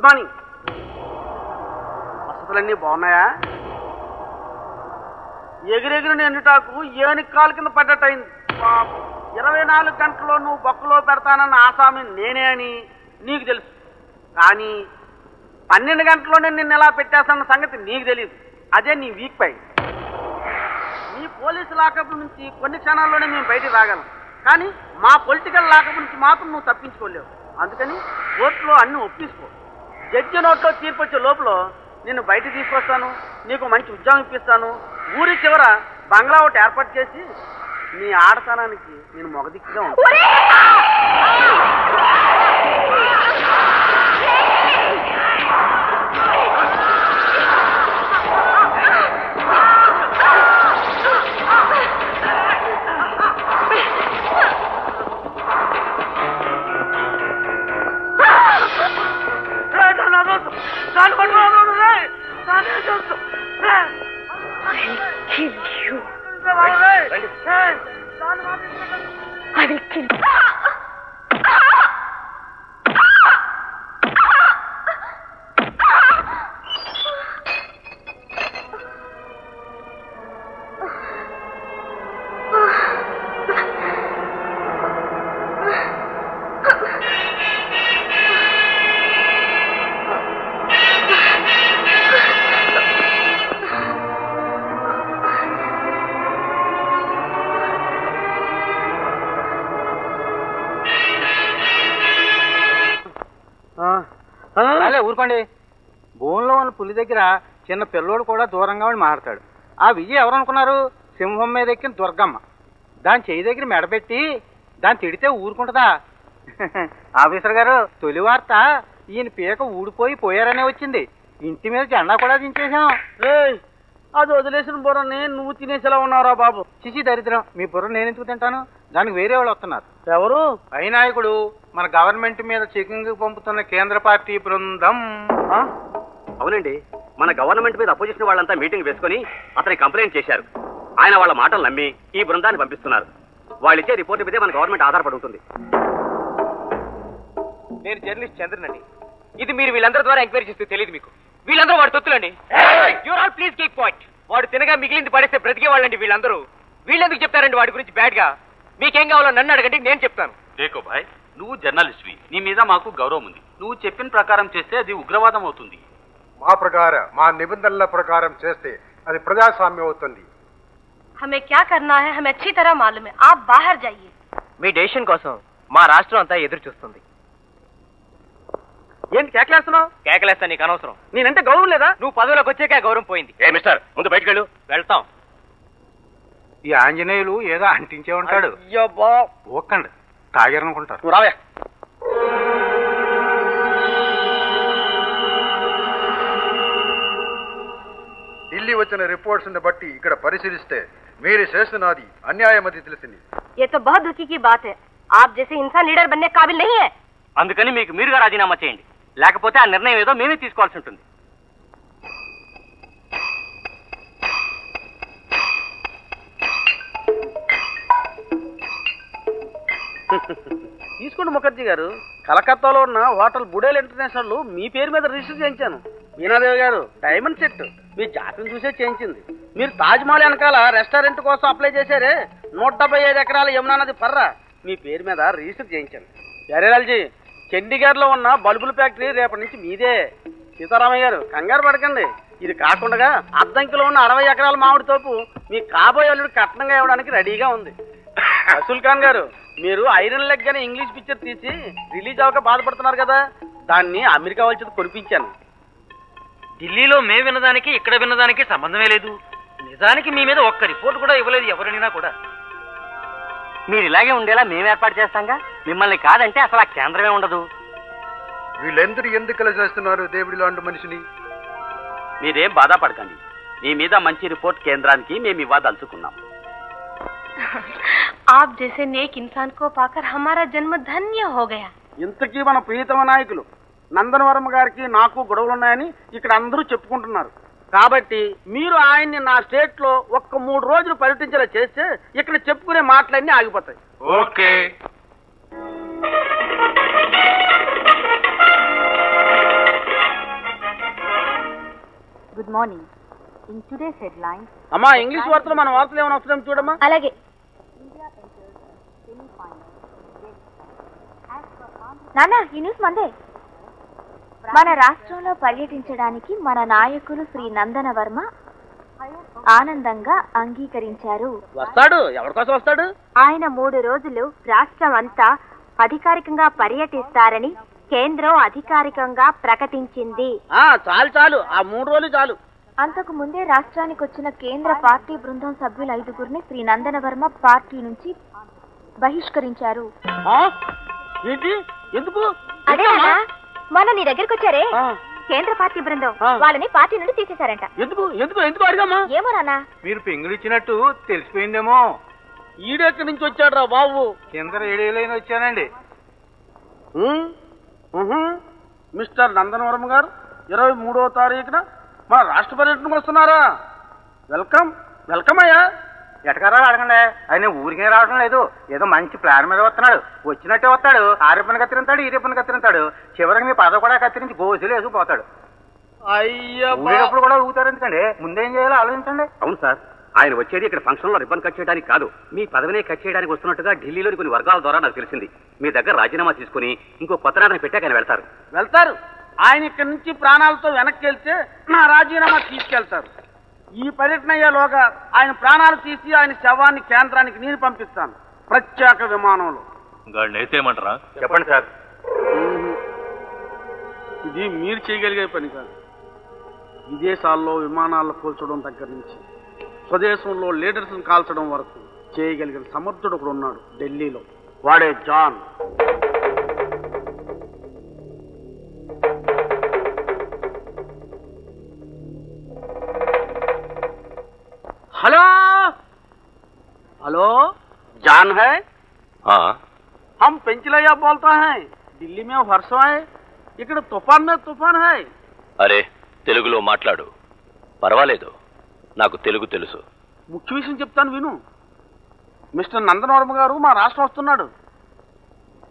Good morning వసతులన్నీ బాగున్నాయా? ఎగిరెగిరి నిండుటాకు ఏని కాలు కింద పడ్డట్టయింది. ఇరవై నాలుగు గంటల్లో నువ్వు బొక్కలో పెడతానన్న ఆసామి నేనే అని నీకు తెలుసు. కానీ పన్నెండు గంటల్లోనే నిన్ను ఎలా పెట్టేస్తానన్న సంగతి నీకు తెలియదు అదే నీ వీక్ పాయింట్ నీ పోలీసు లాకప్ నుంచి కొన్ని క్షణాల్లోనే మేము బయటికి రాగలం. కానీ మా పొలిటికల్ లాకప్ నుంచి మాత్రం నువ్వు తప్పించుకోలేవు. అందుకని కోర్టులో అన్ని ఒప్పించుకో జడ్జి నోట్లో తీర్పు వచ్చే లోపల నిన్ను బయట తీసుకొస్తాను నీకు మంచి ఉద్యోగం ఇప్పిస్తాను. ఊరి చివర బంగ్లా ఒకటి ఏర్పాటు చేసి నీ ఆడతనానికి నేను మొగదిక్కుగా ఉంటాను. చాలే ఊరుకోండి. భూమిలో ఉన్న పులి దగ్గర చిన్న పిల్లోడు కూడా దూరంగా ఉండి మాట్లాడతాడు. ఆ విజయ్ ఎవరు అనుకున్నారు సింహం మీద ఎక్కిన దుర్గమ్మ. దాని చేయి దగ్గర మెడబెట్టి దాన్ని తిడితే ఊరుకుంటుందా? ఆఫీసర్ గారు తొలి వార్త ఈయన పీక ఊడిపోయి పోయారనే వచ్చింది. ఇంటి మీద జెండా కూడా దించేశాం. రేయ్, అది వదిలేసిన బుర్రని నువ్వు తినేసేలా ఉన్నావురా బాబు. చిచి దరిద్రం. మీ బుర్ర నేను ఎందుకు తింటాను? దానికి వేరే వాళ్ళు వస్తున్నారు. ఎవరు? పై నాయకుడు. మన గవర్నమెంట్ మీద చెకింగ్ పంపుతున్న కేంద్ర పార్టీ బృందం? అవునండి. మన గవర్నమెంట్ మీద అపోజిషన్ వాళ్ళంతా మీటింగ్ వేసుకొని అతని కంప్లైంట్ చేశారు. ఆయన వాళ్ళ మాటలు నమ్మి ఈ బృందాన్ని పంపిస్తున్నారు. వాళ్ళు ఇచ్చే రిపోర్ట్ మీదే మన గవర్నమెంట్ ఆధారపడి ఉంటుంది. నేను జర్నలిస్ట్ చంద్రనండి. ఇది మీరు వీళ్ళందరి ద్వారా ఎంక్వైరీ చేస్తే తెలియదు మీకు. వీళ్ళందరూ వాడు తొత్తులండి. You're all please keep point వాడు తినగా మిగిలింది పడేస్తే బ్రతికే వాళ్ళండి వీళ్ళందరూ. వీళ్ళెందుకు చెప్తారండి వాడి గురించి బ్యాడ్గా? మీకేం కావాలో నన్ను అడగండి నేను చెప్తాను. భాయ్ నువ్వు జర్నలిస్ట్వి. నీ మీద మాకు గౌరవం ఉంది. నువ్వు చెప్పిన ప్రకారం చేస్తే అది ఉగ్రవాదం అవుతుంది. మా ప్రకార మా నిబంధనల ప్రకారం చేస్తే అది ప్రజాస్వామ్యం అవుతుంది. హమే క్యా కర్నా హే హమే అచ్చీ తరహ మాలూమ్ హే ఆప్ బాహర్ జాయియే మీ డెసిషన్ కోసం మా రాష్ట్రం అంతా ఎదురు చూస్తుంది. ఏంటి కేకలేస్తున్నావు? కేకలేస్తా నీకు అనవసరం. నేనంటే గౌరవం లేదా? నువ్వు పదవిలోకి వచ్చాక గౌరవం పోయింది. ఏ మిస్టర్ ముందు బయటకు వెళ్ళు. వెళ్తాం. ఈ ఆంజనేయులు ఏదో అంటించే ఉంటాడు. ఓకండి తాగారనుకుంటారు నువ్వు రావే ఢిల్లీ వచ్చిన రిపోర్ట్స్ బట్టి ఇక్కడ పరిశీలిస్తే మీరు చేస్తున్నది అన్యాయమది తెలిసింది ये तो बहुत दुखी की बात है आप जैसे इंसान लीडर बनने के काबिल नहीं है అందుకని మీకు మీరుగా రాజీనామా చేయండి లేకపోతే ఆ నిర్ణయం ఏదో మేమే తీసుకోవాల్సి ఉంటుంది తీసుకోండి ముఖర్జీ గారు. కలకత్తాలో ఉన్న హోటల్ బుడేల్ ఇంటర్నేషనల్ మీ పేరు మీద రిజిస్టర్ చేయించాను. మీనాదేవి గారు డైమండ్ సెట్. మీ జాతకం చూసే చేయించింది. మీరు తాజ్మహల్ వెనకాల రెస్టారెంట్ కోసం అప్లై చేశారే నూట డెబ్బై ఐదు ఎకరాల యమునా నది మీ పేరు మీద రిజిస్టర్ చేయించాను. ఎరేలాల్జీ చండీగఢ్లో ఉన్న బల్బుల ఫ్యాక్టరీ రేపటి నుంచి మీదే. సీతారామయ్య గారు కంగారు పడకండి. ఇది కాకుండా అద్దంకిలో ఉన్న అరవై ఎకరాల మామిడి తోపు మీ కాబోయే అల్లుడు కట్నంగా ఇవ్వడానికి రెడీగా ఉంది. రసూల్ ఖాన్ గారు మీరు ఐరన్ లెగ్ అనే ఇంగ్లీష్ పిక్చర్ తీసి రిలీజ్ అవ్వక బాధపడుతున్నారు కదా దాన్ని అమెరికా వచ్చి కొనిపించాను. ఢిల్లీలో మేము విన్నదానికి ఇక్కడ విన్నదానికి సంబంధమే లేదు. నిజానికి మీ మీద ఒక్క రిపోర్ట్ కూడా ఇవ్వలేదు ఎవరినైనా కూడా. మీరు ఇలాగే ఉండేలా మేము ఏర్పాటు చేస్తాంగా? మిమ్మల్ని కాదంటే అసలు ఆ కేంద్రమే ఉండదు. వీళ్ళెందరూ ఎందుకు ఇలా చేస్తున్నారు దేవుడి లాంటి మనిషిని? మీరేం బాధపడకండి. మీ మీద మంచి రిపోర్ట్ కేంద్రానికి మేము ఇవ్వదలుచుకున్నాం आप जैसे नेक इंसान को पाकर हमारा जन्म धन्य हो गया ఇంతకీ మన ప్రియతమ నాయకులు నందనవరం గారికి నాకు గొడవలున్నాయని ఇక్కడ అందరూ చెప్పుకుంటున్నారు కాబట్టి మీరు ఆయన్ని నా స్టేట్ లో ఒక్క మూడు రోజులు పర్యటించేలా చేస్తే ఇక్కడ చెప్పుకునే మాటలన్నీ ఆగిపోతాయి morning. In today's headlines, అమ్మా ఇంగ్లీష్ వార్తలు మన వార్తలు ఏమైనా వస్తున్నాం చూడమ్మా అలాగే నాన్న ఈ న్యూస్ మందే. మన రాష్ట్రంలో పర్యటించడానికి మన నాయకులు శ్రీ నందన వర్మ ఆనందంగా అంగీకరించారు. వస్తాడు వస్తాడు? ఆయన మూడు రోజులు రాష్ట్రం అంతా అధికారికంగా పర్యటిస్తారని కేంద్రం అధికారికంగా ప్రకటించింది. ఆ చాలు చాలు. ఆ మూడు రోజులు చాలు. అంతకు ముందే రాష్ట్రానికి వచ్చిన కేంద్ర పార్టీ బృందం సభ్యులు ఐదుగురిని శ్రీ నందన వర్మ పార్టీ నుంచి బహిష్కరించారు? ఏంటి? ఎందుకు? అదే మొన్న నీ దగ్గరికి వచ్చారే. ఆ, కేంద్ర పార్టీ బృందం. వాళ్ళని పార్టీ నుండి తీసేశారంట. ఎందుకు? ఎందుకు? ఎందుకు అడిగమ్మా? ఏమో నాన్న. మీరు పెంగులు ఇచ్చినట్టు తెలిసిపోయిందేమో ఈడెక్కడి నుంచి వచ్చాడు రా బాబు. కింద రేడియోలైన వచ్చానండి. మిస్టర్ నందనవరం గారు ఇరవై మూడవ తారీఖున మన రాష్ట్ర పర్యటనకు వస్తున్నారా? వెల్కమ్ వెల్కమ్ అయ్యా. ఎటకారా అడగండి ఆయన ఊరికే రావడం లేదు. ఏదో మంచి ప్లాన్ మీద వస్తున్నాడు. వచ్చినట్టే వస్తాడు. ఆ రిబ్బన్ కత్తిరింతాడు ఈ రిబ్బన్ కత్తిరింతాడు చివరికి మీ పద కూడా కత్తిరించి గోసులు వేసుకుపోతాడు. అయ్యా ఊరేటప్పుడు కూడా ఊగుతారు ఎందుకండి? ముందేం చేయాలో ఆలోచించండి. అవును సార్. ఆయన వచ్చేది ఇక్కడ ఫంక్షన్లో రిబ్బన్ కట్ చేయడానికి కాదు. మీ పదవినే కట్ చేయడానికి వస్తున్నట్టుగా ఢిల్లీలోని కొన్ని వర్గాల ద్వారా నాకు తెలిసింది. మీ దగ్గర రాజీనామా తీసుకుని ఇంకో పత్రాన్ని పెట్టాక ఆయన వెళ్తారు. వెళ్తారు. ఆయన ఇక్కడి నుంచి ప్రాణాలతో వెనక్కి వెళ్తే నా రాజీనామా తీసుకెళ్తారు. ఈ పర్యటన అయ్యేలోగా ఆయన ప్రాణాలు తీసి ఆయన శవాన్ని కేంద్రానికి నేను పంపిస్తాను. ప్రత్యేక విమానంలో. నేతేమంటారా చెప్పండి సార్. ఇది మీరు చేయగలిగే పని కాదు. విదేశాల్లో విమానాల్లో కూల్చడం దగ్గర నుంచి స్వదేశంలో లీడర్స్ కాల్చడం వరకు చేయగలిగిన సమర్థుడు ఒకడు ఉన్నాడు ఢిల్లీలో. వాడే జాన్. जान है हम पेंचलैया बोलता है दिल्ली में वर्षा है ఇక్కడ తుఫాన్ మీద తుఫాన్ హై అరే తెలుగులో మాట్లాడు పర్వాలేదు నాకు తెలుగు తెలుసు ముఖ్య విషయం చెప్తాను విను మిస్టర్ నందనవర్మ గారు మా రాష్ట్రం వస్తున్నాడు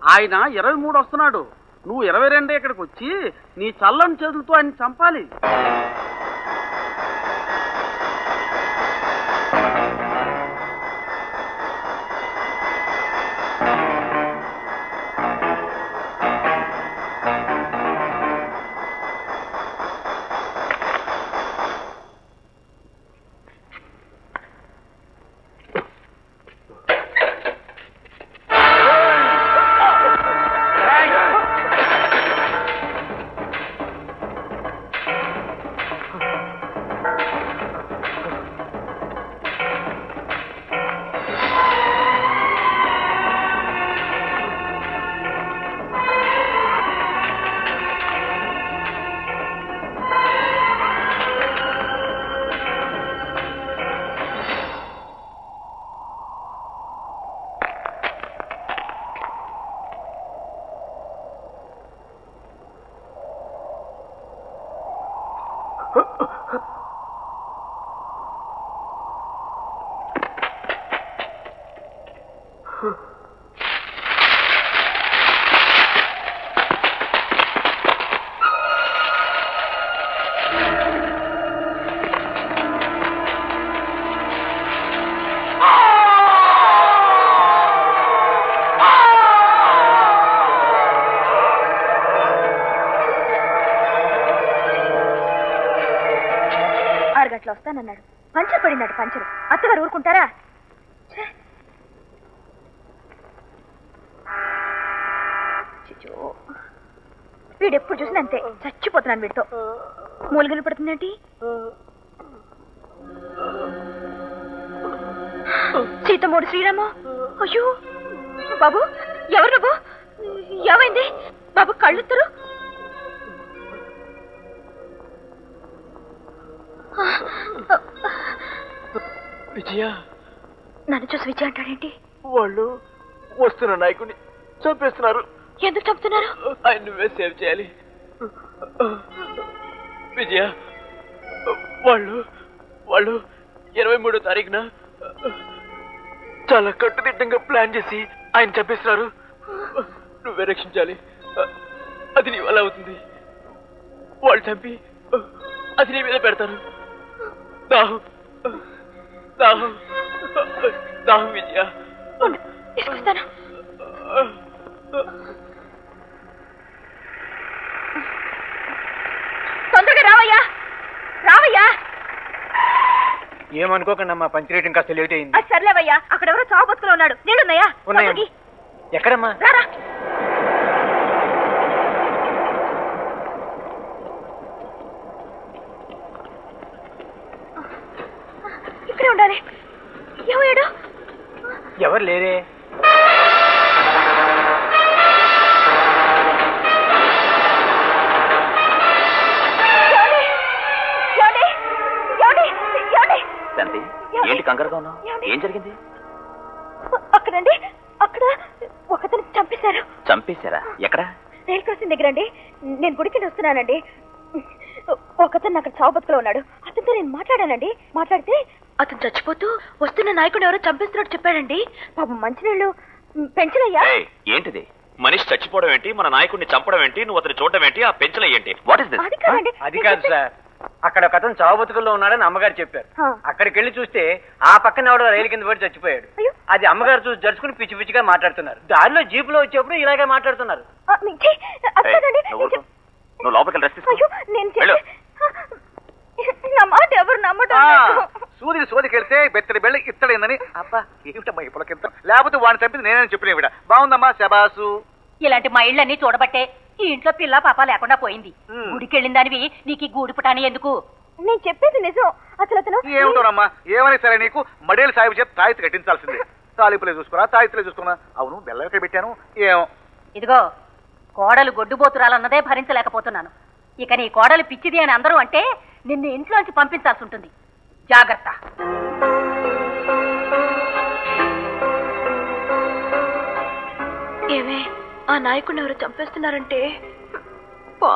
ఆయన ఇరవై మూడు వస్తున్నాడు నువ్వు ఇరవై రెండే ఇక్కడికి వచ్చి నీ చల్లని చేతులతో ఆయన చంపాలి వస్తానన్నాడు పంచర్ పడినాడు పంచరు అత్తగారు ఊరుకుంటారా? వీడెప్పుడు చూసిన అంతే. చచ్చిపోతున్నాను వీడితో. మూలిగలు పడుతుందేంటి? సీతమ్మోడు శ్రీరాము? అయ్యో! బాబు ఎవరు నువ్వు ఏమైంది? బాబు కళ్ళుత్తరు? విజయ? నన్ను చూసి విజయ్ అంటాడేంటి? వాళ్ళు వస్తున్న నాయకుడిని చంపేస్తున్నారు. ఎందుకు చంపుతున్నారు? ఆయన నువ్వే సేవ్ చేయాలి. విజయ వాళ్ళు వాళ్ళు ఇరవై మూడో తారీఖున చాలా కట్టుదిట్టంగా ప్లాన్ చేసి ఆయన చంపేస్తున్నారు. నువ్వే రక్షించాలి. అది నీ వల్ల అవుతుంది. వాళ్ళు చంపి అది నీ మీద పెడతారు. దాహం. విజయ ఉండు, తీసుకొస్తాను. తొందరగా రావయ్యా. రావయ్యా. ఏమనుకోకండి అమ్మా పంచి రేటింగ్ కాస్త లేట్ అయింది. సర్లేవయ్యా అక్కడ ఎవరో చావు బతుకులో ఉన్నాడు. నీళ్ళున్నాయా? ఉన్నాయమ్మా. తొందరగి. ఎక్కడమ్మా? రారా ఇక్కడే ఉండాలి ఏమయ్యాడు ఎవరు లేరే? శాంతి ఏంటి కంగారుగా ఉన్నావు? ఏం జరిగింది? అక్కడండి అక్కడ ఒకతను చంపేశారు. చంపేశారా? ఎక్కడ? రైల్ క్రాసింగ్ దగ్గర అండి నేను గుడికి వస్తున్నానండి. ఒకతను అక్కడ చావు బతుకులో ఉన్నాడు. అతనితో నేను మాట్లాడానండి. మాట్లాడితే అతను చచ్చిపోతూ వస్తున్న నాయకుడు ఎవరో చంపేస్తున్నట్టు చెప్పాడండి. పాపం మంచినీళ్ళు పెంచలయ్యా. ఏంటిది? మనిషి చచ్చిపోవడం ఏంటి? మన నాయకుడిని చంపడం ఏంటి? నువ్వు అతన్ని చూడడం ఏంటి? ఆ పెంచల ఏంటి? వాట్ ఇస్ దిస్ అది కాదు సార్. అక్కడ ఒక అతను చావు బతుకుల్లో ఉన్నాడని అమ్మగారు చెప్పారు. అక్కడికి వెళ్ళి చూస్తే ఆ పక్కన ఎవడో రైలు కింద పడి చచ్చిపోయాడు. అయ్యో. అది అమ్మగారు చూసి జరుచుకుని పిచ్చి పిచ్చిగా మాట్లాడుతున్నారు. దారిలో జీపులో వచ్చేప్పుడు ఇలాగే మాట్లాడుతున్నారు. నువ్వు లోపలికి రెస్ట్ తీసుకో అయ్యో నేను వెళ్ళు. చెప్పే నా మాట ఎవరు నమ్మటం లేదు. సూదిని సోదికెళ్తే బెత్తడి బెళ్ళ ఇత్తడైందని. అబ్బా ఏమిటమ్మా ఈ పొలకింత? లేకపోతే వాడిని చంపింది నేనని చెప్పిన విడ బాగుందమ్మా శబాసు. ఇలాంటి మా ఇళ్ళన్నీ చూడబట్టే ఈ ఇంట్లో పిల్ల పాప లేకుండా పోయింది. గుడికెళ్ళిన దానివి నీకు ఈ గూడు పుటాని ఎందుకు? నేను చెప్పేది నిజం. అసలు అతను ఏమిటోనమ్మా? ఏమైనా సరే నీకు మడేలు సాహిబ్ చేత తాయితీ కట్టించాల్సిందే. తాలిపులే చూసుకున్నా తాయితులే చూసుకున్నా. అవును బెల్లం ఎక్కడ పెట్టాను? ఏం ఇదిగో కోడలు గొడ్డుబోతురాలన్నదే భరించలేకపోతున్నాను. ఇక నీ కోడలు పిచ్చిది అని అందరూ అంటే నిన్ను ఇంట్లోంచి పంపించాల్సి ఉంటుంది. జాగ్రత్త. ఏమే ఆ నాయకుడిని ఎవరు చంపేస్తున్నారంటే